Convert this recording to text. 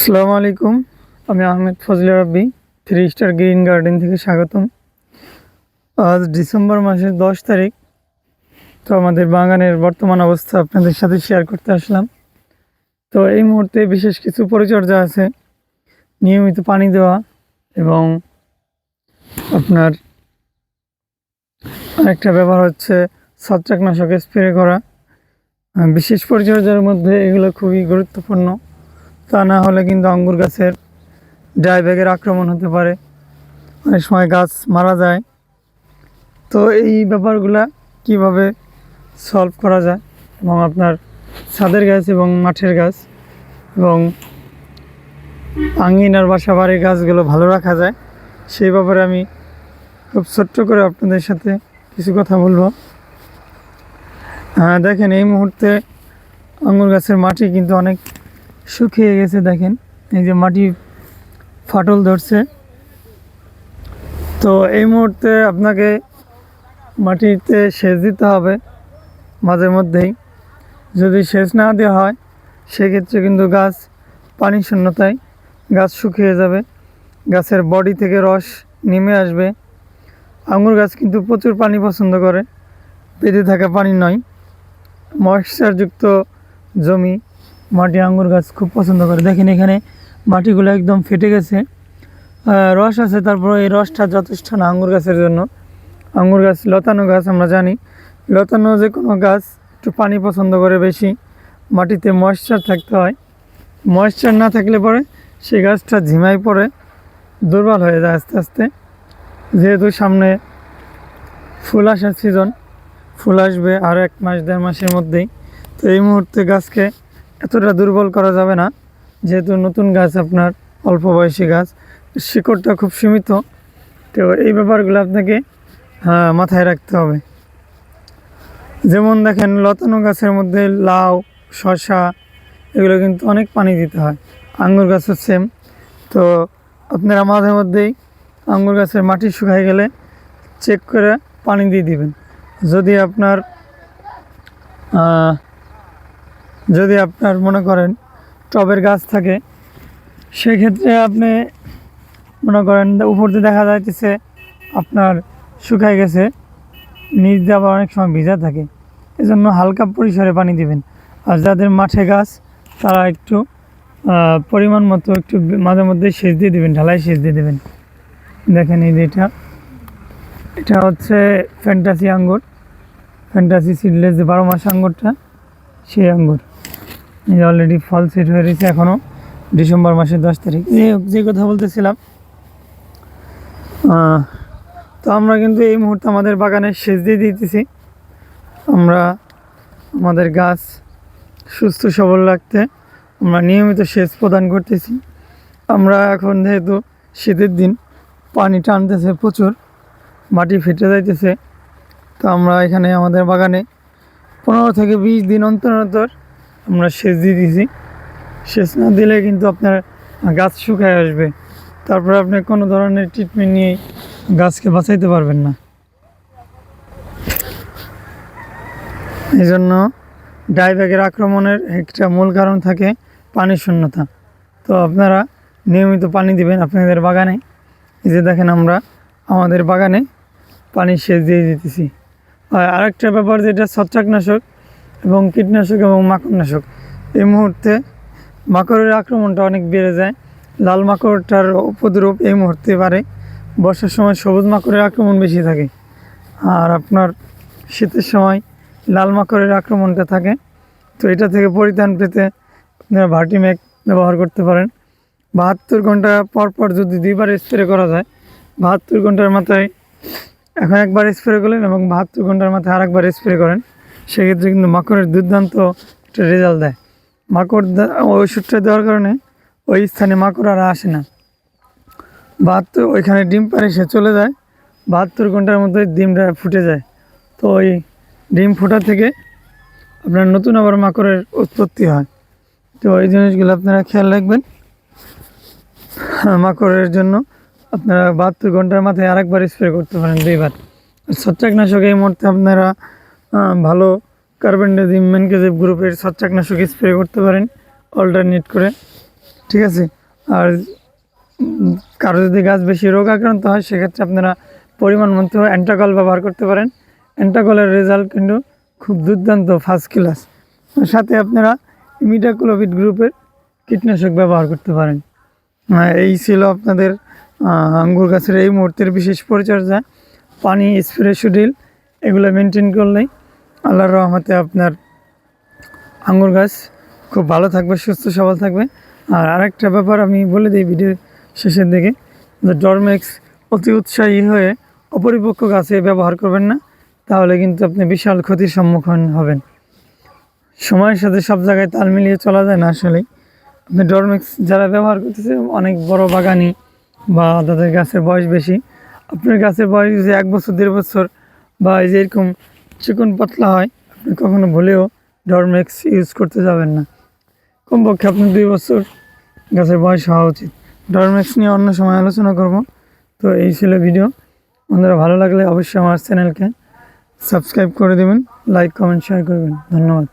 আসসালামু আলাইকুম, আমি Ahmed Fazle Rabbi, three star green garden থেকে স্বাগতম। আজ ডিসেম্বর মাসের দশ তারিখ, তো আমাদের বাগানের বর্তমান অবস্থা আপনাদের সাথে শেয়ার করতে আসলাম। তো এই মুহূর্তে বিশেষ কিছু পরিচর্যা আছে, নিয়মিত পানি দেওয়া এবং আপনার আরেকটা ব্যবহার হচ্ছে ছত্রাকনাশক স্প্রে করা। বিশেষ পরিচর্যার মধ্যে এগুলো খুবই গুরুত্বপূর্ণ। তা না হলে কিন্তু আঙ্গুর গাছের ডাইব্যাগের আক্রমণ হতে পারে। অনেক সময় গাছ মারা যায়। তো এই ব্যাপারগুলা কীভাবে সলভ করা যায়? এবং আপনার ছাদের গাছ এবং মাঠের গাছ এবং আঙ্গিনার বাসা বাড়ির গাছগুলো ভালো রাখা যায়। সেই ব্যাপারে আমি খুব ছোট্ট করে আপনাদের সাথে কিছু কথা বলব। হ্যাঁ দেখেন এই মুহূর্তে আঙ্গুর গাছের মাটি কিন্তু অনেক শুকিয়ে গেছে দেখেন। এই যে মাটি ফাটল ধরছে। তো এই মুহূর্তে আপনাকে মাটিতে সেচ দিতে হবে মাঝে মধ্যেই। যদি সেচ না দেওয়া হয়, সেক্ষেত্রে কিন্তু গাছ পানি শূন্যতায় গাছ শুকিয়ে যাবে। গাছের বডি থেকে রস নেমে আসবে। আঙুর গাছ কিন্তু প্রচুর পানি পছন্দ করে। বেঁধে থাকা পানি নয়। ময়েশ্চারযুক্ত জমি মাটি আঙ্গুর গাছ খুব পছন্দ করে। দেখেন এখানে মাটিগুলো একদম ফেটে গেছে। রস আছে, তারপরে এই রসটা যথেষ্ট না আঙ্গুর গাছের জন্য। আঙ্গুর গাছ, লতানো গাছ আমরা জানি। লতানো যে কোনো গাছ, একটু পানি পছন্দ করে বেশি। মাটিতে ময়েশ্চার থাকতে হয়। ময়েশ্চার না থাকলে পরে সে গাছটা ঝিমাই পড়ে, দুর্বল হয়ে যায় আস্তে আস্তে। যেহেতু সামনে ফুল আসার সিজন ফুল আসবে আর এক মাস, দেড় মাসের মধ্যেই। তো এই মুহূর্তে গাছকে এতটা দুর্বল করা যাবে না। যেহেতু নতুন গাছ আপনার, অল্প বয়সী গাছ, শিকড়টা খুব সীমিত। তো এই ব্যাপারগুলো আপনাকে মাথায় রাখতে হবে। যেমন দেখেন, লতানো গাছের মধ্যে লাউ শশা এগুলো কিন্তু অনেক পানি দিতে হয়। আঙ্গুর গাছের সেম তো আপনারা মাঝে মধ্যেই আঙ্গুর গাছের মাটি শুকায় গেলে চেক করে পানি দিয়ে দিবেন। যদি আপনার যদি আপনার মনে করেন টবের গাছ থাকে, সেক্ষেত্রে আপনি মনে করেন উপর দিয়ে দেখা যাইতেছে আপনার শুকায় গেছে, নিচ দিয়ে আবার অনেক সময় ভিজা থাকে। এজন্য হালকা পরিসরে পানি দিবেন। আর যাদের মাঠে গাছ, তারা একটু পরিমাণ মতো একটু মাঝে মধ্যে সেচ দিয়ে দেবেন, ঢালাই সেচ দিয়ে দেবেন। দেখেন এই যে এটা। এটা হচ্ছে ফ্যান্টাসি আঙ্গুর। ফ্যান্টাসি সিডলেস যে বারো মাস আঙ্গুরটা, সেই আঙ্গুর। অলরেডি ফল সেট হয়ে রয়েছে এখনও ডিসেম্বর মাসের দশ তারিখ। যে যে কথা বলতেছিলাম তো আমরা কিন্তু এই মুহূর্তে আমাদের বাগানে সেচ দিয়ে দিতেছি। আমরা আমাদের গাছ সুস্থ সবল রাখতে আমরা নিয়মিত সেচ প্রদান করতেছি। আমরা এখন যেহেতু শীতের দিন, পানি টানতেছে প্রচুর, মাটি ফেটে যাইতেছে। তো আমরা এখানে আমাদের বাগানে পনেরো থেকে বিশ দিন অন্তর অন্তর আমরা সেচ দিয়ে দিয়েছি সেচ না দিলে কিন্তু আপনার গাছ শুকায় আসবে। তারপরে আপনি কোনো ধরনের ট্রিটমেন্ট নিয়ে গাছকে বাঁচাইতে পারবেন না। এই জন্য ডাইব্যাগের আক্রমণের একটা মূল কারণ থাকে পানি শূন্যতা। তো আপনারা নিয়মিত পানি দিবেন আপনাদের বাগানে। এই যে দেখেন আমরা আমাদের বাগানে পানি সেচ দিয়ে দিতেছি। আর আরেকটা ব্যাপার যেটা ছত্রাকনাশক এবং কীটনাশক এবং মাকড়নাশক। এই মুহূর্তে মাকড়ের আক্রমণটা অনেক বেড়ে যায়। লাল মাকড়টার উপদ্রব এই মুহূর্তে পারে বর্ষার সময় সবুজ মাকড়ের আক্রমণ বেশি থাকে। আর আপনার শীতের সময় লাল মাকড়ের আক্রমণটা থাকে। তো এটা থেকে পরিত্রাণ পেতে আপনারা ভার্টিম্যাক ব্যবহার করতে পারেন। বাহাত্তর ঘণ্টা পর পর যদি দুইবার স্প্রে করা যায়, বাহাত্তর ঘণ্টার মাথায় এখন একবার স্প্রে করলেন এবং বাহাত্তর ঘণ্টার মাথায় আরেকবার স্প্রে করেন। সেক্ষেত্রে কিন্তু মাকড়ের দুর্দান্ত একটা রেজাল্ট দেয়। মাকড় ওই ওষুধটা দেওয়ার কারণে ওই স্থানে মাকড় আর আসে না। বাহাত্তর, ওইখানে ডিম পারে সে চলে যায়, বাহাত্তর ঘণ্টার মধ্যে ডিমটা ফুটে যায়। তো ওই ডিম ফোটা থেকে আপনার নতুন আবার মাকড়ের উৎপত্তি হয়। তো এই জিনিসগুলো আপনারা খেয়াল রাখবেন। মাকড়ের জন্য আপনারা বাহাত্তর ঘণ্টার মাথায় আরেকবার স্প্রে করতে পারেন দুইবার। ছত্রাকনাশক এই মুহূর্তে আপনারা ভালো কার্বনডাজিম ম্যানকেজিভ গ্রুপের ছত্রাকনাশক স্প্রে করতে পারেন অল্টারনেট করে ঠিক আছে? আর কারও যদি গাছ বেশি রোগ আক্রান্ত হয় সেক্ষেত্রে আপনারা পরিমাণ মতো অ্যান্টাকল ব্যবহার করতে পারেন। অ্যান্টাকলের রেজাল্ট কিন্তু খুব দুর্দান্ত ফার্স্ট ক্লাস সাথে আপনারা ইমিডাক্লোভিড গ্রুপের কীটনাশক ব্যবহার করতে পারেন। আহ, এই ছিল আপনাদের আঙ্গুর গাছের এই মুহূর্তের বিশেষ পরিচর্যা। পানি স্প্রে শুডিল এগুলো মেনটেন করলেই আল্লাহর রহমতে আপনার আঙুর গাছ খুব ভালো থাকবে, সুস্থ সবল থাকবে। আর আরেকটা ব্যাপার আমি বলে দিই ভিডিও শেষের দিকে, যে ডরমেক্স অতি উৎসাহী হয়ে অপরিপক্ক গাছে ব্যবহার করবেন না, তাহলে কিন্তু আপনি বিশাল ক্ষতির সম্মুখীন হবেন। সময়ের সাথে সব জায়গায় তাল মিলিয়ে চলা যায় না আসলেই। আপনি ডরমেক্স যারা ব্যবহার করতেছে, অনেক বড় বাগানি বা তাদের গাছের বয়স বেশি, আপনার গাছের বয়স যে এক বছর, দেড় বছর বা এই যে এরকম চিকন পাতলা হয়, আপনি কখনো ভুলেও ডরমেক্স ইউজ করতে যাবেন না। কমপক্ষে আপনি দুই বছর গাছের বয়স হওয়া উচিত। ডরমেক্স নিয়ে অন্য সময় আলোচনা করব। তো এই ছিল ভিডিও বন্ধুরা, ভালো লাগলে অবশ্যই আমার চ্যানেলকে সাবস্ক্রাইব করে দেবেন লাইক কমেন্ট শেয়ার করবেন। ধন্যবাদ।